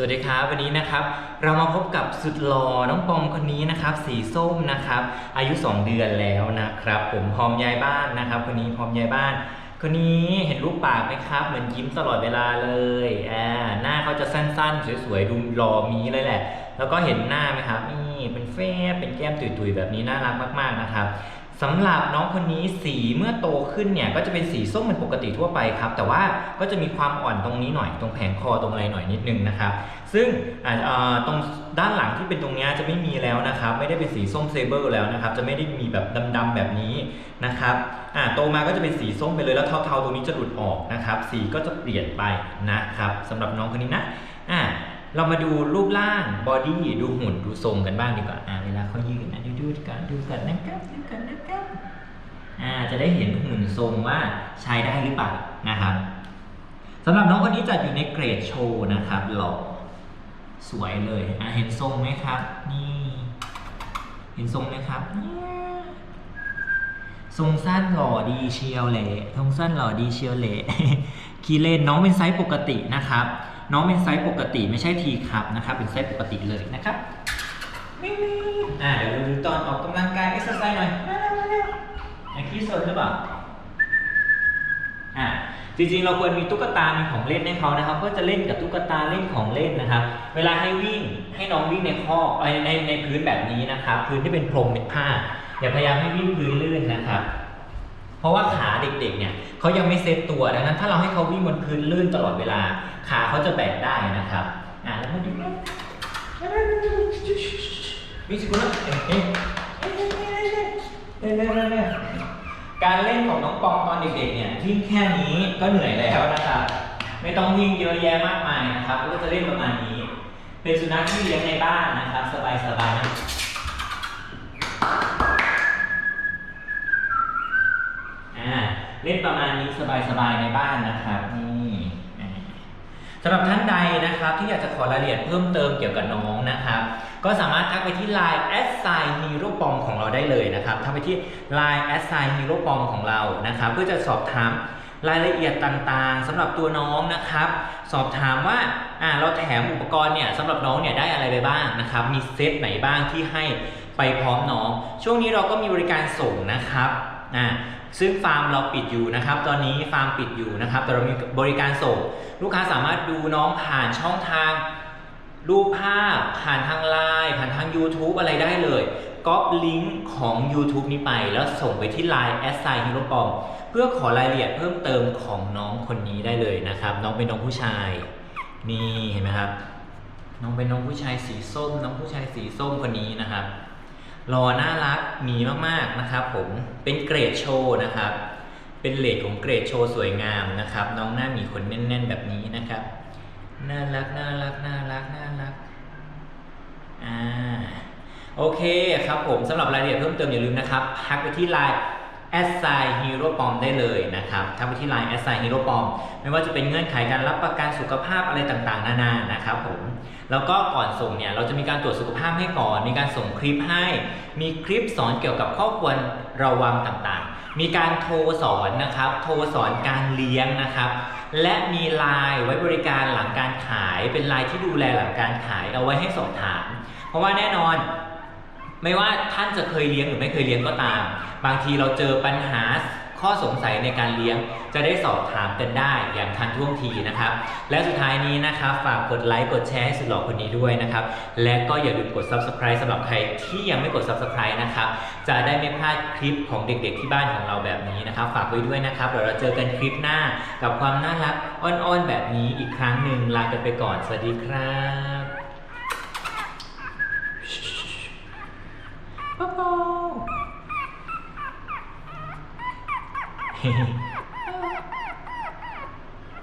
สวัสดีครับวันนี้นะครับเรามาพบกับสุดหล่อน้องปอมคนนี้นะครับ สีส้มนะครับ อายุ 2 เดือนแล้วนะครับ ผมพร้อมย้ายบ้านนะครับ คนนี้พร้อมย้ายบ้าน คนนี้เห็นรูปปากไหมครับ เหมือนยิ้มตลอดเวลาเลยอ่าหน้าเขาจะสั้นๆ สวยๆดูหล่อมีเลยแหละ แล้วก็เห็นหน้าไหมครับนี่เป็นแฟบเป็นแก้มตุยๆแบบนี้น่ารักมากๆนะครับ สำหรับน้องคนนี้สีเมื่อโตขึ้นเนี่ยก็จะเป็นสีส้มเหมือนปกติทั่วไปครับ แต่ว่าก็จะมีความอ่อนตรงนี้หน่อยตรงแผงคอตรงอะไรหน่อยนิดนึงนะครับ ซึ่งตรงด้านหลังที่เป็นตรงนี้จะไม่มีแล้วนะครับ ไม่ได้เป็นสีส้มเซเบอร์แล้วนะครับ จะไม่ได้มีแบบดำๆแบบนี้นะครับโตมาก็จะเป็นสีส้มไปเลยแล้วเทาๆตรงนี้จะหลุดออกนะครับ สีก็จะเปลี่ยนไปนะครับสำหรับน้องคนนี้นะอ่า เรามาดูรูปร่างบอดี้ดูหุ่นดูทรงกันบ้างดีกว่าอ่าเวลาเขายืนนะดูดูกันดูกันนะครับดูกันนะครับอ่าจะได้เห็นหุ่นทรงว่าใช้ได้หรือเปล่านะครับสำหรับน้องคนนี้จัดอยู่ในเกรดโชว์นะครับหล่อสวยเลยอะเห็นทรงไหมครับ นี่ เห็นทรงไหมครับทรงสั้นหล่อดีเชียวเละทรงสั้นหล่อดีเชียวเละคีเลนน้องเป็นไซส์ปกตินะครับ น้องเป็นไซส์ปกติไม่ใช่ทีคับนะครับ เป็นไซส์ปกติเลยนะครับวิ่งๆอ่าเดี๋ยวดูตอนออกกำลังกายเอ็กซ์ไซส์หน่อยมาเร็วมาเร็วอะขี้สนหรือเปล่าอะจริงๆ เราควรมีตุ๊กตา มีของเล่นให้เขานะครับ ก็จะเล่นกับตุ๊กตา เล่นของเล่นนะครับ เวลาให้วิ่ง ให้น้องวิ่งในข้อในในพื้นแบบนี้นะครับ พื้นที่เป็นพรมเป็นผ้า อย่าพยายามให้วิ่งพื้นลื่นนะครับ เพราะว่าขาเด็กๆเนี่ยเขายังไม่เซตตัวดังนั้น ถ้าเราให้เขาวิ่งบนพื้นลื่นตลอดเวลา ขาเขาจะแบกได้นะครับอ่าแล้วมาดูวิชิกุลการเล่นของน้องปองตอนเด็กๆเนี่ยวิ่งแค่นี้ก็เหนื่อยแล้วนะครับไม่ต้องวิ่งเยอะแยะมากมายนะครับก็จะเล่นประมาณนี้ เป็นสุนัขที่เลี้ยงในบ้านนะครับ สบายๆนะ เล่นประมาณนี้สบายๆในบ้านนะครับนี่สำหรับท่านใดนะครับที่อยากจะขอรายละเอียดเพิ่มเติมเกี่ยวกับน้องนะครับก็สามารถทักไปที่ Line a s i g n Hero p o m ของเราได้เลยนะครับทักไปที่ Line a s i g n Hero p o m ของเรานะครับเพื่อจะสอบถามรายละเอียดต่างๆสำหรับตัวน้องนะครับ สอบถามว่าอ่าเราแถมอุปกรณ์เนี่ยสำหรับน้องเนี่ยได้อะไรไปบ้างนะครับ มีเซตไหนบ้างที่ให้ไปพร้อมน้อง ช่วงนี้เราก็มีบริการส่งนะครับ อ่าซึ่งฟาร์มเราปิดอยู่นะครับ ตอนนี้ฟาร์มปิดอยู่นะครับ แต่เรามีบริการส่ง ลูกค้าสามารถดูน้องผ่านช่องทาง รูปภาพ ผ่านทางไลน์ผ่านทาง YouTube อะไรได้เลยก๊อปลิงก์ของ YouTube นี้ไป แล้วส่งไปที่ Line s s i g n Hero p o m เพื่อขอรายละเอียดเพิ่มเติมของน้องคนนี้ได้เลยนะครับ น้องเป็นน้องผู้ชาย นี่เห็นไหมครับ น้องเป็นน้องผู้ชายสีส้ม น้องผู้ชายสีส้มคนนี้นะครับ รอน่ารักมีมากๆนะครับผมเป็นเกรดโชว์นะครับ เป็นเลดของเกรดโชว์สวยงามนะครับ น้องหน้ามีขนแน่น ๆ แบบนี้นะครับน่ารักน่ารักน่ารักน่ารักอ่าโอเคครับผมสำหรับรายละเอียดเพิ่มเติมอย่าลืมนะครับทักไปที่ไล Line a s s i g n Hero p o m ได้เลยนะครับทักไปที่ Line a s s i g n Hero p o m ไม่ว่าจะเป็นเงื่อนไขการรับประกันสุขภาพอะไรต่างๆ นานานะครับผมแล้วก็ก่อนส่งเนี่ยเราจะมีการตรวจสุขภาพให้ก่อน มีการส่งคลิปให้ มีคลิปสอนเกี่ยวกับข้อควรระวังต่างๆ มีการโทรสอนนะครับโทรสอนการเลี้ยงนะครับและมีไลน์ไว้บริการหลังการขาย เป็นไลน์ที่ดูแลหลังการขายเอาไว้ให้สอบถาม เพราะว่าแน่นอน ไม่ว่าท่านจะเคยเลี้ยงหรือไม่เคยเลี้ยงก็ตาม บางทีเราเจอปัญหาข้อสงสัยในการเลี้ยง จะได้สอบถามกันได้อย่างทันท่วงทีนะครับ และสุดท้ายนี้นะครับ ฝากกดไลค์กดแชร์ให้สุดหล่อคนนี้ด้วยนะครับ และก็อย่าลืมกด subscribe สำหรับใครที่ยังไม่กด subscribe นะครับ จะได้ไม่พลาดคลิปของเด็กๆที่บ้านของเราแบบนี้นะครับ ฝากไว้ด้วยนะครับเดี๋ยวเราเจอกันคลิปหน้ากับความน่ารักอ้อนๆแบบนี้อีกครั้งหนึ่งลากันไปก่อนสวัสดีครับ 아파.